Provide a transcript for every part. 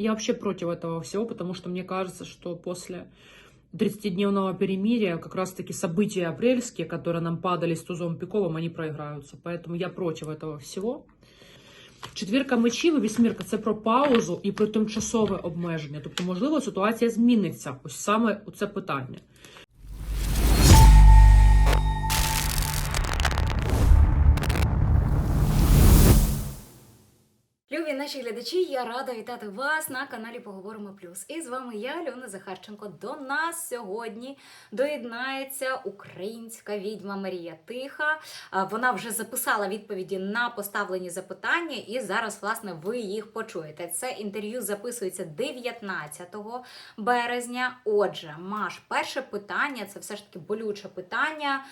Я вообще против этого всего, потому что мне кажется, что после 30-дневного перемирия как раз-таки события апрельские, которые нам падали с тузом пиковым, они проиграются. Поэтому я против этого всего. Четвірка мечів і вісьмірка це про паузу і про тимчасове обмеження. Тобто, можливо, ситуація зміниться. Ось саме у це питання. Наші глядачі, я рада вітати вас на каналі Поговоримо Плюс. І з вами я, Альона Захарченко. До нас сьогодні доєднається українська відьма Марія Тиха. Вона вже записала відповіді на поставлені запитання, і зараз, власне, ви їх почуєте. Це інтерв'ю записується 19 березня. Отже, Маш, перше питання це все ж таки болюче питання.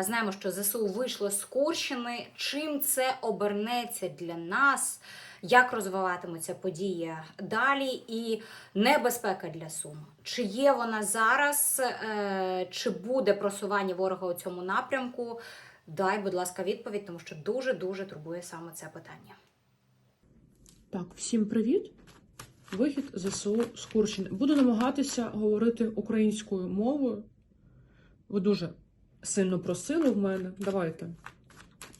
Знаємо, що ЗСУ вийшло з Курщини. Чим це обернеться для нас? Як розвиватимуться події далі, і небезпека для Сум? Чи є вона зараз, е, чи буде просування ворога у цьому напрямку? Дай, будь ласка, відповідь, тому що дуже дуже турбує саме це питання. Так, всім привіт. Вихід ЗСУ з Курщини. Буду намагатися говорити українською мовою. Ви дуже сильно просили в мене. Давайте.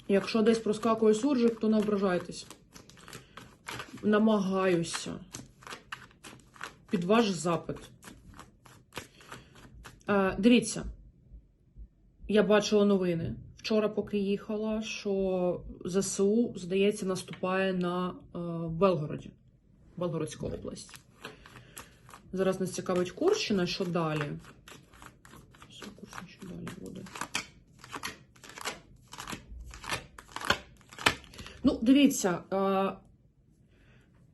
Якщо десь проскакує суржик, то не ображайтесь. Намагаюся. Під ваш запит. Е, дивіться, я бачила новини вчора, поки їхала, що ЗСУ, здається, наступає на е, Белгороді, Белгородська область. Зараз нас цікавить Курщина, що далі. Курщина, що далі буде? Ну, дивіться, е,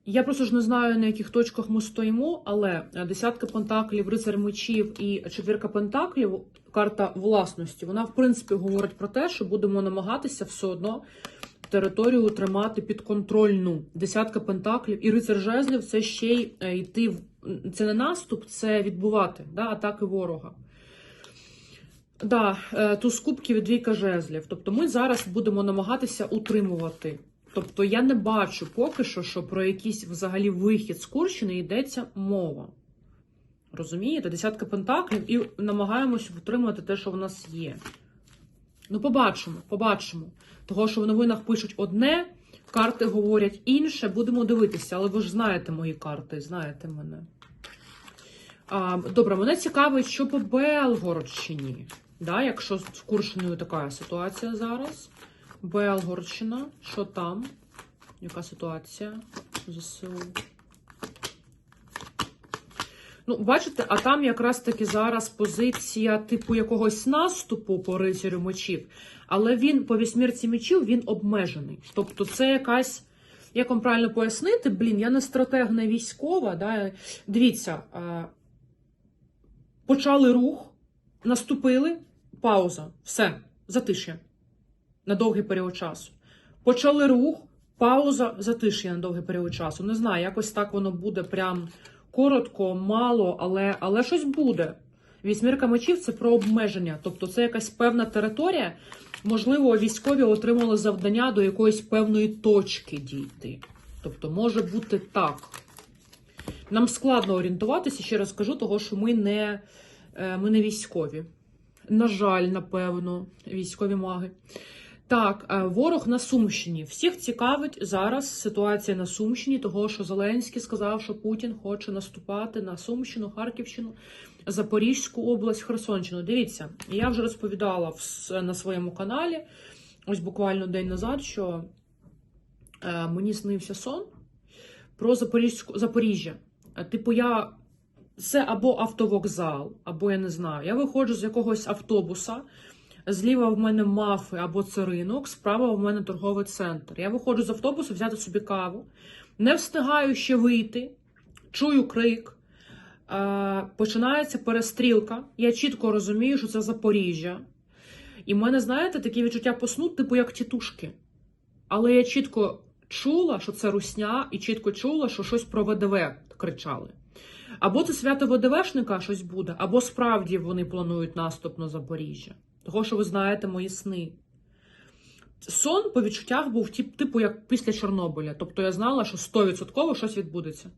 я просто ж не знаю, на яких точках ми стоїмо, але десятка пентаклів, рицар мечів і четвірка пентаклів, карта власності, вона, в принципі, говорить про те, що будемо намагатися все одно територію тримати підконтрольну. Десятка пентаклів і рицар жезлів це ще й е, йти в це не наступ, це відбувати да, атаки ворога. Да, е, туз кубків і двійка жезлів. Тобто ми зараз будемо намагатися утримувати. Тобто я не бачу поки що, що про якийсь взагалі вихід з Курщини йдеться мова. Розумієте? Десятка пентаклів і намагаємося втримати те, що в нас є. Ну, побачимо, побачимо. Того, що в новинах пишуть одне, карти говорять інше, будемо дивитися, але ви ж знаєте мої карти, знаєте мене. А, добре, мене цікавить, що по Белгородщині. Да, якщо з Курщиною така ситуація зараз. Белгородщина, що там? Яка ситуація? ЗСУ. Ну, бачите, а там якраз таки зараз позиція типу якогось наступу по рицарю мечів, але він по вісьмірці мечів він обмежений. Тобто, це якась. Як вам правильно пояснити, блін, я не стратег, не військова. Да? Дивіться, почали рух, наступили, пауза, все, затиш'я на довгий період часу. Почали рух, пауза, затиш'я на довгий період часу. Не знаю, якось так воно буде прям коротко, мало, але, але щось буде. Вісьмірка мечів це про обмеження, тобто це якась певна територія. Можливо, військові отримали завдання до якоїсь певної точки дійти. Тобто, може бути так. Нам складно орієнтуватися, ще раз кажу, того, що ми не, е, ми не військові. На жаль, напевно, військові маги. Так, е, ворог на Сумщині. Всіх цікавить зараз ситуація на Сумщині, того що Зеленський сказав, що Путін хоче наступати на Сумщину, Харківщину, Запорізьку область, Херсонщину. Дивіться, я вже розповідала на своєму каналі, ось буквально день назад, що е, мені снився сон про Запорізьку Запоріжжя. Е, Типу, я це або автовокзал, або я не знаю. Я виходжу з якогось автобуса. Зліва в мене мафи або це ринок, справа в мене торговий центр. Я виходжу з автобусу взяти собі каву, не встигаю ще вийти, чую крик, е, починається перестрілка. Я чітко розумію, що це Запоріжжя. І в мене, знаєте, такі відчуття поснуть, типу як тітушки. Але я чітко чула, що це русня, і чітко чула, що щось про ВДВ кричали. Або це свято ВДВшника щось буде, або справді вони планують наступ на Запоріжжя. Того, що ви знаєте мої сни. Сон по відчуттях був тип- типу як після Чорнобиля. Тобто я знала, що 100% щось відбудеться.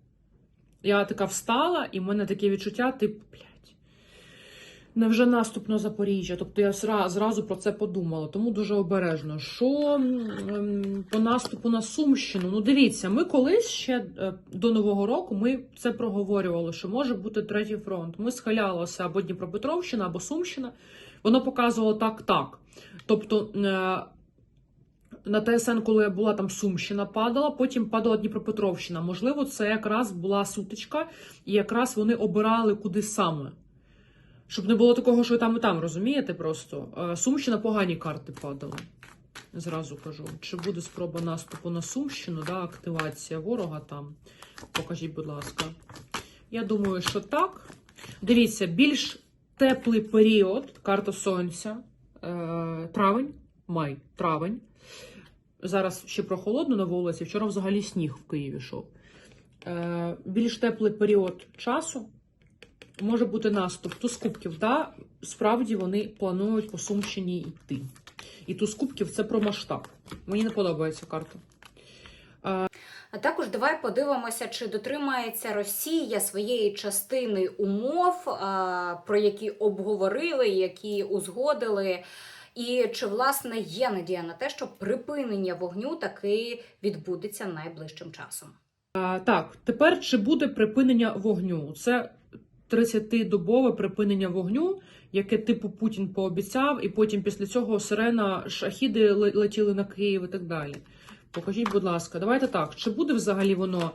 Я така встала, і в мене таке відчуття, типу, блядь, невже наступ на Запоріжжя? Тобто я зразу про це подумала, тому дуже обережно. Що по наступу на Сумщину? Ну, дивіться, ми колись ще е, до Нового року ми це проговорювали, що може бути третій фронт. Ми схилялися або Дніпропетровщина, або Сумщина. Воно показувало так, так. Тобто. е, на ТСН, коли я була там Сумщина падала, потім падала Дніпропетровщина. Можливо, це якраз була сутичка, і якраз вони обирали куди саме. Щоб не було такого, що і там і там, розумієте просто. Е, Сумщина погані карти падали. Зразу кажу. Чи буде спроба наступу на Сумщину, да, активація ворога там? Покажіть, будь ласка. Я думаю, що так. Дивіться, більш теплий період, карта сонця, е, травень, май, травень. Зараз ще прохолодно на вулиці. Вчора взагалі сніг в Києві йшов. Е, більш теплий період часу може бути наступ. Туз кубків, да, справді вони планують по Сумщині йти. І туз кубків це про масштаб. Мені не подобається карта. А також давай подивимося, чи дотримається Росія своєї частини умов, про які обговорили, які узгодили. І чи власне є надія на те, що припинення вогню таки відбудеться найближчим часом? А, так, тепер чи буде припинення вогню? Це 30-добове припинення вогню, яке типу Путін пообіцяв, і потім після цього сирена шахіди ле- летіли на Київ і так далі. Покажіть, будь ласка, давайте так. Чи буде взагалі воно?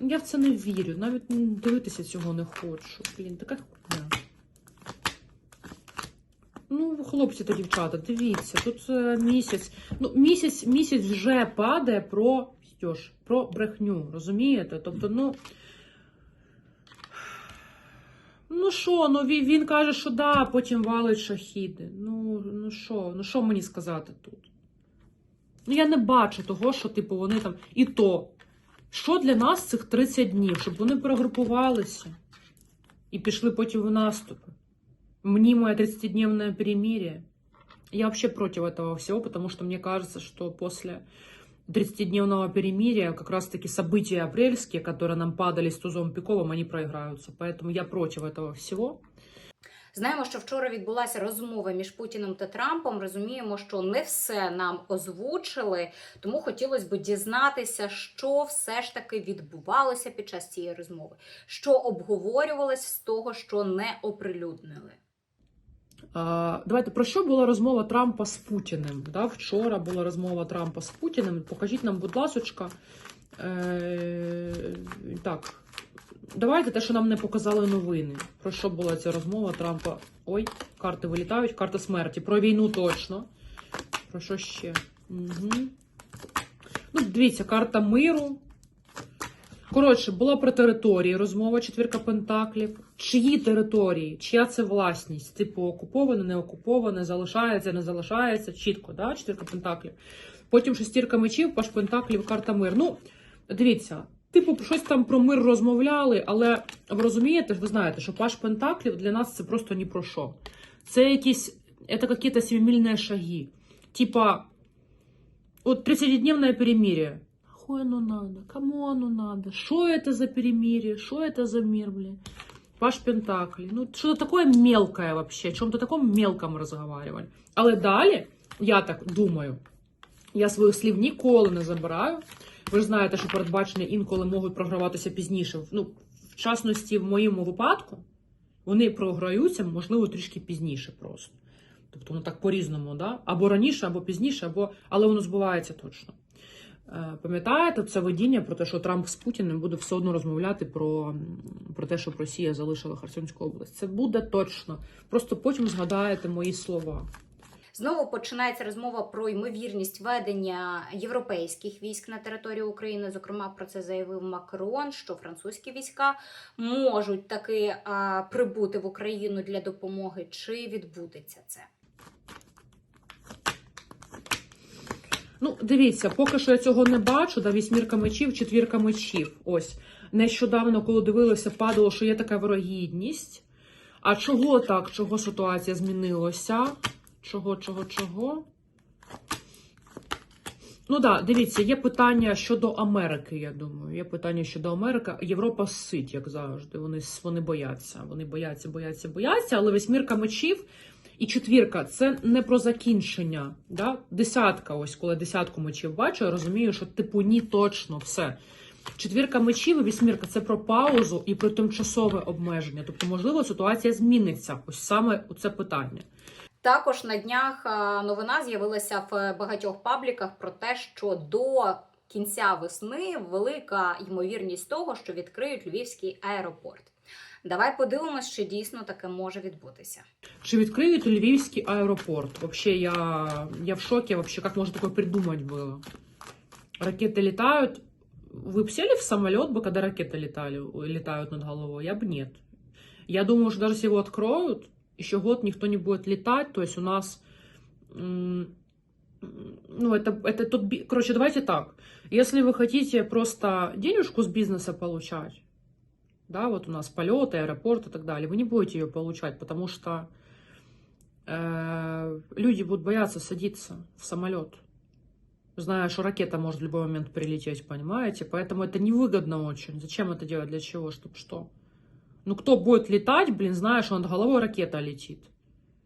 Я в це не вірю, навіть дивитися цього не хочу. Блін, така хуйня. Ну, хлопці та дівчата, дивіться, тут е, місяць. Ну, місяць, місяць вже падає про Стьош, про брехню, розумієте? Тобто, ну. Ну що, ну він, він каже, що да, потім валить шахіди. Ну, ну що, ну що мені сказати тут? Ну, я не бачу того, що, типу, вони там. І то, що для нас цих 30 днів, щоб вони перегрупувалися і пішли потім в наступи. Мнимое 30-дневное перемирие. Я вообще против этого всего, потому что мне кажется, что после 30-дневного перемирия как раз-таки события апрельские, которые нам падали с тузом Пиковым, они проиграются. Поэтому я против этого всего. Знаємо, що вчора відбулася розмова між Путіним та Трампом. Розуміємо, що не все нам озвучили, тому хотілося б дізнатися, що все ж таки відбувалося під час цієї розмови, що обговорювалось з того, що не оприлюднили. Давайте про що була розмова Трампа з Путіним? Да? Вчора була розмова Трампа з Путіним. Покажіть нам, будь ласочка. Е, так, давайте те, що нам не показали новини. Про що була ця розмова Трампа? Ой, карти вилітають, карта смерті. Про війну точно. Про що ще? Угу. Ну, дивіться, карта миру. Коротше, була про території розмова четвірка пентаклів. Чиї території, чия це власність? Типу, окуповане, не окуповане, залишається, не залишається. Чітко, да? четвірка пентаклів. Потім шестірка мечів, паш пентаклів, карта мир. Ну, дивіться, типу, щось там про мир розмовляли, але ви розумієте, ви знаєте, що паш пентаклів для нас це просто ні про що. Це якісь, якісь семимильні шаги. Типа, от 30-дневное перемирие. Хуй оно надо? Кому оно надо? Что это за перемирие? Что это за мир, блин? Паш Пентаклі. Ну, что-то такое мелкое вообще. О чем-то таком мелком разговаривали. Але далі, я так думаю, я своїх слів ніколи не забираю. Ви ж знаєте, що передбачення інколи можуть програватися пізніше. Ну, в частності, в моєму випадку, вони програються, можливо, трішки пізніше просто. Тобто, ну так по-різному, да? або раніше, або пізніше, або... але воно збувається точно. Е, Пам'ятаєте це видіння про те, що Трамп з Путіним буде все одно розмовляти про, про те, щоб Росія залишила Херсонську область. Це буде точно. Просто потім згадаєте мої слова. Знову починається розмова про ймовірність ведення європейських військ на територію України. Зокрема, про це заявив Макрон, що французькі війська можуть таки а, прибути в Україну для допомоги. Чи відбудеться це? Ну, дивіться, поки що я цього не бачу. Да, вісьмірка мечів, четвірка мечів. Ось нещодавно, коли дивилася, падало, що є така вирогідність. А чого так? Чого ситуація змінилася? Чого, чого, чого? Ну так, да, дивіться, є питання щодо Америки, я думаю. Є питання щодо Америки. Європа сить, як завжди. Вони, вони бояться. Вони бояться, бояться, бояться. Але восьмірка мечів і четвірка це не про закінчення. Да? Десятка, ось коли десятку мечів бачу, я розумію, що типу ні, точно все. Четвірка мечів і вісьмірка це про паузу і про тимчасове обмеження. Тобто, можливо, ситуація зміниться. Ось саме це питання. Також на днях е, новина з'явилася в багатьох пабліках про те, що до кінця весни велика ймовірність того, що відкриють львівський аеропорт. Давай подивимось, чи дійсно таке може відбутися. Чи відкриють Львівський аэропорт? Вообще, я, я в шоке. Вообще, как можно такое придумать было? Ракеты летают. Вы бы сели в самолет бы, когда ракеты летали, летают над головой? Я бы нет. Я думаю, что даже если его откроют, еще год никто не будет летать. То есть у нас... Ну, это, это тот... Короче, давайте так. Если вы хотите просто денежку с бизнеса получать, да, вот у нас полеты, аэропорт и так далее, вы не будете ее получать, потому что э, люди будут бояться садиться в самолет, зная, что ракета может в любой момент прилететь, понимаете? Поэтому это невыгодно очень. Зачем это делать? Для чего? Чтобы что? Ну, кто будет летать, блин, что над головой ракета летит?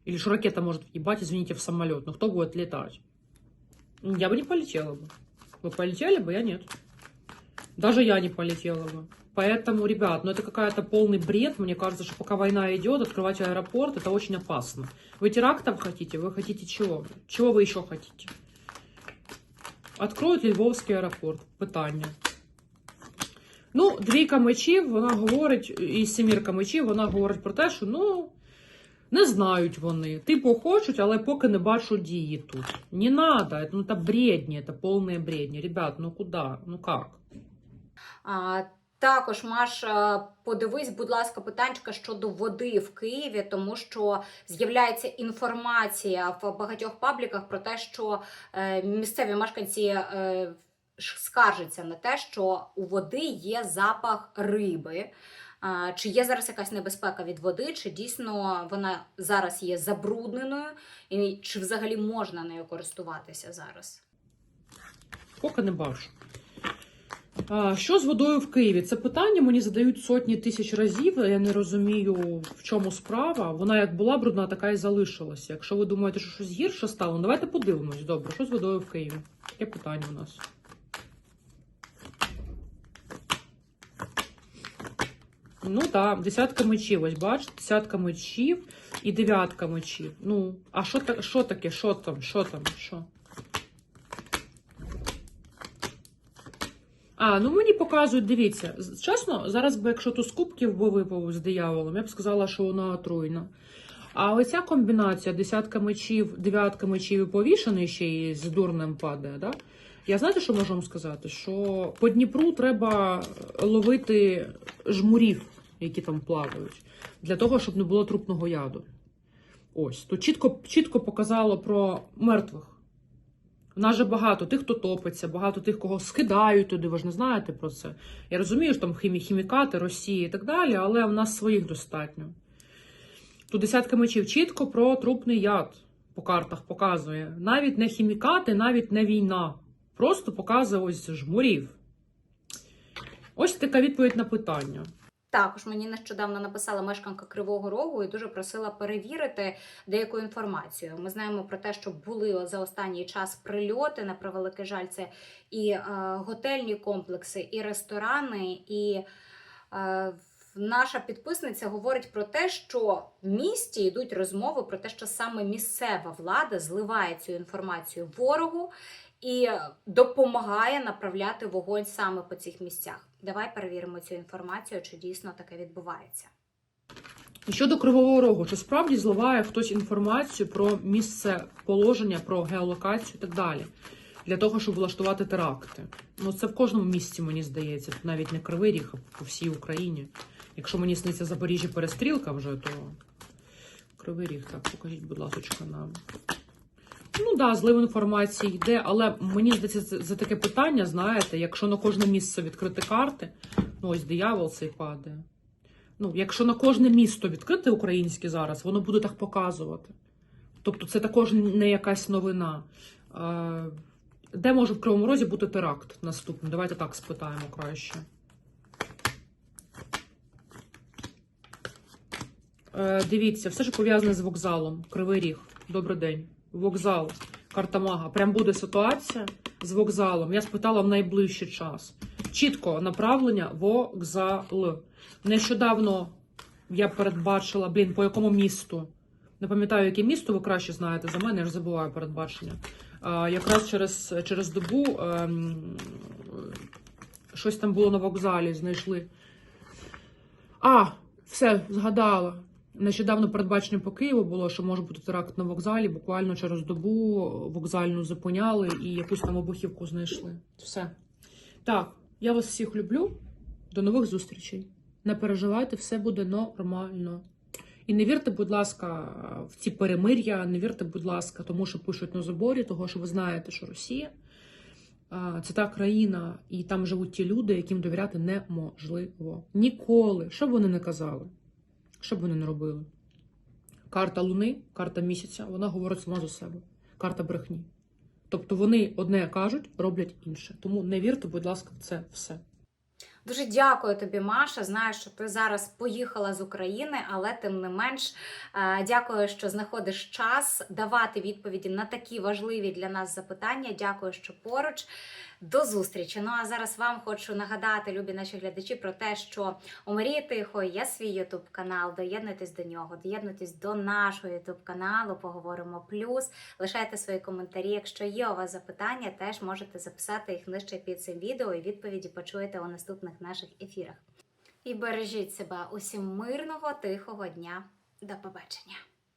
Или что ракета может ебать, извините, в самолет. Но кто будет летать? Ну, Я бы не полетела бы. Вы полетели бы, я нет. Даже я не полетела бы. Поэтому, ребят, ну это какая-то полный бред. Мне кажется, что пока война идет, открывать аэропорт это очень опасно. Вы терактов хотите? Вы хотите чего? Чего вы еще хотите? Откроють Львовський аеропорт. Питання. Ну, двійка мечів, вона говорить, і сімірка мечів, вона говорить про те, що ну. Не знають вони. Типу хочуть, але поки не бачу дії тут. Не надо, это, ну это бредни, это полные бредни. Ребят, ну куда? Ну как? А, також, Маш, е, подивись, будь ласка, питанчика щодо води в Києві, тому що з'являється інформація в багатьох пабліках про те, що е, місцеві мешканці скаржаться на те, що у води є запах риби. Чи є зараз якась небезпека від води, чи дійсно вона зараз є забрудненою, і чи взагалі можна нею користуватися зараз? Поки не бачу. Що з водою в Києві? Це питання мені задають сотні тисяч разів. Я не розумію, в чому справа. Вона як була брудна, така і залишилася. Якщо ви думаєте, що щось гірше стало, ну давайте подивимось. Добре, що з водою в Києві? Таке питання у нас. Ну так, десятка мечів. Ось бачите, десятка мечів і дев'ятка мечів. Ну, а що та- таке? Що там? Що там? Що? А, ну мені показують, дивіться, чесно, зараз би, якщо то з кубків би випав з дияволом, я б сказала, що вона отруйна. А оця комбінація десятка мечів, дев'ятка мечів і повішений ще й з дурнем падає, да? Я знаєте, що можу вам сказати? Що по Дніпру треба ловити жмурів, які там плавають, для того, щоб не було трупного яду. Ось, тут чітко, чітко показало про мертвих. У нас же багато тих, хто топиться, багато тих, кого скидають туди, ви ж не знаєте про це. Я розумію, що там хімі, хімікати, Росії і так далі, але в нас своїх достатньо. Тут десятка мечів чітко про трупний яд по картах показує. Навіть не хімікати, навіть не війна. Просто показує ось жмурів. Ось така відповідь на питання. Також мені нещодавно написала мешканка Кривого Рогу і дуже просила перевірити деяку інформацію. Ми знаємо про те, що були за останній час прильоти. На превеликий жаль, це і е, готельні комплекси, і ресторани, і е, наша підписниця говорить про те, що в місті йдуть розмови про те, що саме місцева влада зливає цю інформацію ворогу і допомагає направляти вогонь саме по цих місцях. Давай перевіримо цю інформацію, чи дійсно таке відбувається. Щодо Кривого Рогу, чи справді зливає хтось інформацію про місце положення, про геолокацію і так далі, для того, щоб влаштувати теракти? Ну, це в кожному місті, мені здається, навіть не Кривий Ріг, а по всій Україні. Якщо мені сниться Запоріжжя перестрілка вже, то Кривий Ріг, так, покажіть, будь ласка, нам. Ну да, злив інформації йде, але мені здається, це, таке питання, знаєте, якщо на кожне місце відкрити карти, ну ось диявол цей падає. Ну, якщо на кожне місто відкрите українське зараз, воно буде так показувати. Тобто це також не якась новина. Е, Де може в Кривому Розі бути теракт наступний? Давайте так спитаємо краще. Е, дивіться, все, що пов'язане з вокзалом. Кривий Ріг. Добрий день. Вокзал. Карта Мага. Прям буде ситуація з вокзалом. Я спитала в найближчий час. Чітко направлення вокзал. Нещодавно я передбачила, блін, по якому місту. Не пам'ятаю, яке місто ви краще знаєте за мене, я ж забуваю передбачення. А, якраз через, через добу ем, щось там було на вокзалі, знайшли. А, все, згадала. Нещодавно передбачення по Києву було, що може бути теракт на вокзалі. Буквально через добу вокзальну зупиняли і якусь там вибухівку знайшли. Все. Так, я вас всіх люблю. До нових зустрічей. Не переживайте, все буде нормально. І не вірте, будь ласка, в ці перемир'я, не вірте, будь ласка, тому що пишуть на заборі, того що ви знаєте, що Росія це та країна, і там живуть ті люди, яким довіряти неможливо. Ніколи. Що б вони не казали, що б вони не робили. Карта Луни, карта місяця, вона говорить сама за себе. Карта брехні. Тобто вони одне кажуть, роблять інше. Тому не вірте, будь ласка, в це все. Дуже дякую тобі, Маша. Знаю, що ти зараз поїхала з України, але тим не менш е, дякую, що знаходиш час давати відповіді на такі важливі для нас запитання. Дякую, що поруч. До зустрічі. Ну а зараз вам хочу нагадати, любі наші глядачі, про те, що у Марії Тихої є свій ютуб канал. Доєднуйтесь до нього, доєднуйтесь до нашого ютуб каналу. Поговоримо плюс. Лишайте свої коментарі. Якщо є у вас запитання, теж можете записати їх нижче під цим відео і відповіді почуєте у наступних наших ефірах. І бережіть себе усім мирного, тихого дня. До побачення!